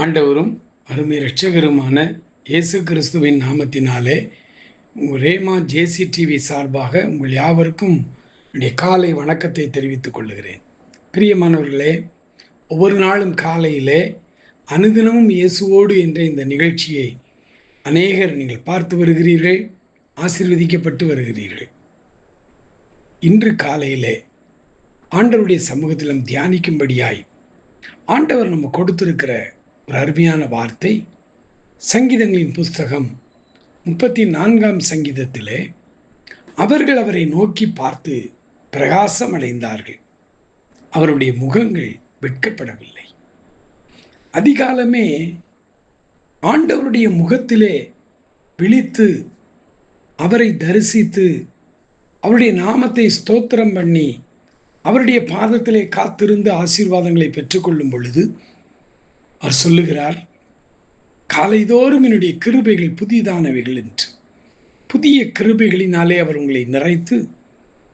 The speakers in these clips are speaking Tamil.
ஆண்டவரும் அருமை இரட்சகருமான இயேசு கிறிஸ்துவின் நாமத்தினாலே ரேமா ஜேசி டிவி சார்பாக உங்கள் யாவருக்கும் என்னுடைய காலை வணக்கத்தை தெரிவித்துக் கொள்கிறேன். பிரியமானவர்களே ஒவ்வொரு நாளும் காலையிலே அனுதினமும் இயேசுவோடு என்ற இந்த நிகழ்ச்சியை அநேகர் நீங்கள் பார்த்து வருகிறீர்கள் ஆசீர்வதிக்கப்பட்டு வருகிறீர்கள். இன்று காலையிலே ஆண்டவருடைய சமூகத்திலும் தியானிக்கும்படியாய் ஆண்டவர் நம்ம கொடுத்திருக்கிற ஒரு அருமையான வார்த்தை. சங்கீதங்களின் புஸ்தகம் முப்பத்தி நான்காம் சங்கீதத்திலே அவர்கள் அவரை நோக்கி பார்த்து பிரகாசம் அடைந்தார்கள் அவருடைய முகங்கள் வெட்கப்படவில்லை. அதிகாலமே ஆண்டவருடைய முகத்திலே விழித்து அவரை தரிசித்து அவருடைய நாமத்தை ஸ்தோத்திரம் பண்ணி அவருடைய பாதத்திலே காத்திருந்து ஆசீர்வாதங்களை பெற்றுக்கொள்ளும் பொழுது அவர் சொல்லுகிறார் காலைதோறும் என்னுடைய கிருபைகள் புதிதானவைகள் என்று. புதிய கிருபைகளினாலே அவர் உங்களை நிறைத்து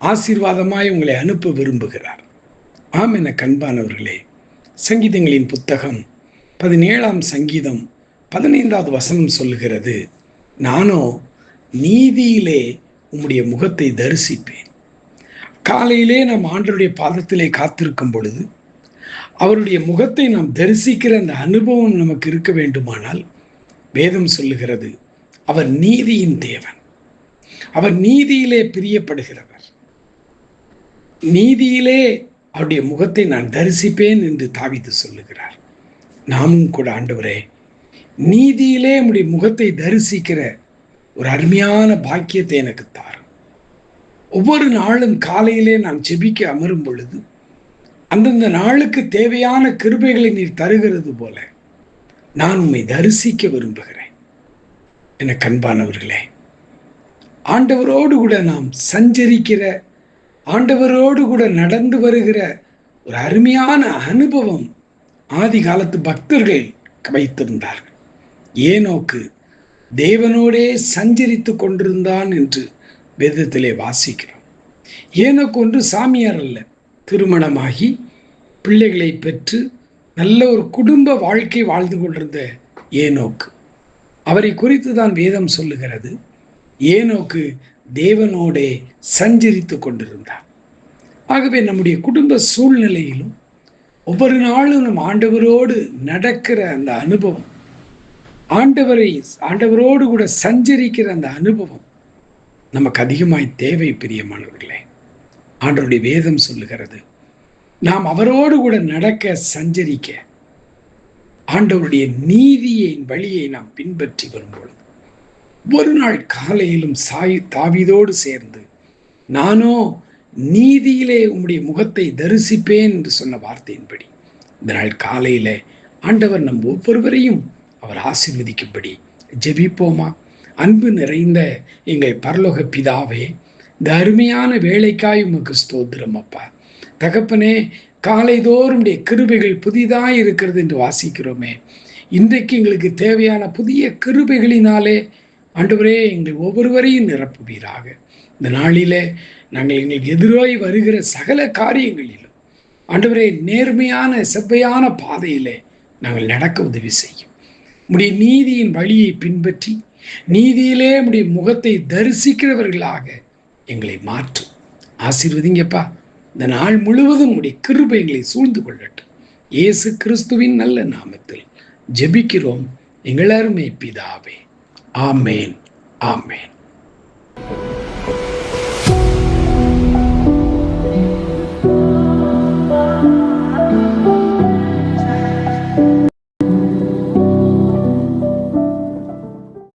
ஆசீர்வாதமாய் உங்களை அனுப்ப விரும்புகிறார். ஆம் என கண்பானவர்களே சங்கீதங்களின் புத்தகம் பதினேழாம் சங்கீதம் பதினைந்தாவது வசனம் சொல்லுகிறது நானோ நீதியிலே உம்முடைய முகத்தை தரிசிப்பேன். காலையிலே நாம் ஆண்டருடைய பாதத்திலே காத்திருக்கும் பொழுது அவருடைய முகத்தை நாம் தரிசிக்கிற அந்த அனுபவம் நமக்கு இருக்க வேண்டுமானால் வேதம் சொல்லுகிறது அவர் நீதியின் தேவன். அவர் நீதியிலே பிரியப்படுகிறவர். நீதியிலே அவருடைய முகத்தை நான் தரிசிப்பேன் என்று தாவித்து சொல்லுகிறார். நாமும் கூட ஆண்டவரே நீதியிலே நம்முடைய முகத்தை தரிசிக்கிற ஒரு அருமையான பாக்கியத்தை எனக்கு தாரும். ஒவ்வொரு நாளும் காலையிலே நான் செபிக்க அமரும் பொழுது அந்தந்த நாளுக்கு தேவையான கிருபைகளை நீர் தருகிறது போல நான் உண்மை தரிசிக்க விரும்புகிறேன். என கண்பானவர்களே ஆண்டவரோடு கூட நாம் சஞ்சரிக்கிற ஆண்டவரோடு கூட நடந்து வருகிற ஒரு அருமையான அனுபவம் ஆதி காலத்து பக்தர்கள் வைத்திருந்தார்கள். ஏனோக்கு தேவனோடே சஞ்சரித்து கொண்டிருந்தான் என்று வேதத்திலே வாசிக்கிறோம். ஏனோக்கு ஒன்று சாமியார் அல்ல திருமணமாகி பிள்ளைகளை பெற்று நல்ல ஒரு குடும்ப வாழ்க்கை வாழ்ந்து கொண்டிருந்த ஏனோக்கு அவரை குறித்து தான் வேதம் சொல்லுகிறது. ஏனோக்கு தேவனோடே சஞ்சரித்து கொண்டிருந்தார். ஆகவே நம்முடைய குடும்ப சூழ்நிலையிலும் ஒவ்வொரு நாளும் நம் ஆண்டவரோடு நடக்கிற அந்த அனுபவம் ஆண்டவரை ஆண்டவரோடு கூட சஞ்சரிக்கிற அந்த அனுபவம் நமக்கு அதிகமாய் தேவை பிரியமானவர்களே. ஆண்டவருடைய வேதம் சொல்லுகிறது. நாம் அவரோடு கூட நடக்க சஞ்சரிக்க ஆண்டவருடைய நீதியின் வழியை நாம் பின்பற்றி வரும்பொழுது ஒரு நாள் காலையிலும் சாய் தாவிதோடு சேர்ந்து நானோ நீதியிலே உம்முடைய முகத்தை தரிசிப்பேன் என்று சொன்ன வார்த்தையின்படி இந்த நாள் காலையில ஆண்டவர் நம் ஒவ்வொருவரையும் அவர் ஆசீர்வதிக்கும்படி ஜெபிப்போமா? அன்பு நிறைந்த எங்கள் பரலோக பிதாவே இந்த அருமையான வேலைக்காய் உமக்கு ஸ்தோத்திரம் அப்பா. தகப்பனே காலைதோறும் கிருபைகள் புதிதாக இருக்கிறது என்று வாசிக்கிறோமே. இன்றைக்கு எங்களுக்கு தேவையான புதிய கிருபைகளினாலே ஆண்டவரே எங்கள் ஒவ்வொருவரையும் நிரப்புவீராக. இந்த நாளிலே நாங்கள் எங்களுக்கு எதிராய் வருகிற சகல காரியங்களிலும் ஆண்டவரே நேர்மையான செவ்வையான பாதையிலே நாங்கள் நடக்க உதவி செய்யும். உடைய நீதியின் வழியை பின்பற்றி நீதியிலே உடைய முகத்தை தரிசிக்கிறவர்களாக எங்களை மாற்றும் ஆசீர்வதிங்கப்பா. இந்த நாள் முழுவதும் உடைய கிருபை எங்களை சூழ்ந்து கொள்ளட்டும். இயேசு கிறிஸ்துவின் நல்ல நாமத்தில் ஜெபிக்கிறோம். எங்கள் அருமை பிதாவே. ஆமேன். ஆமேன்.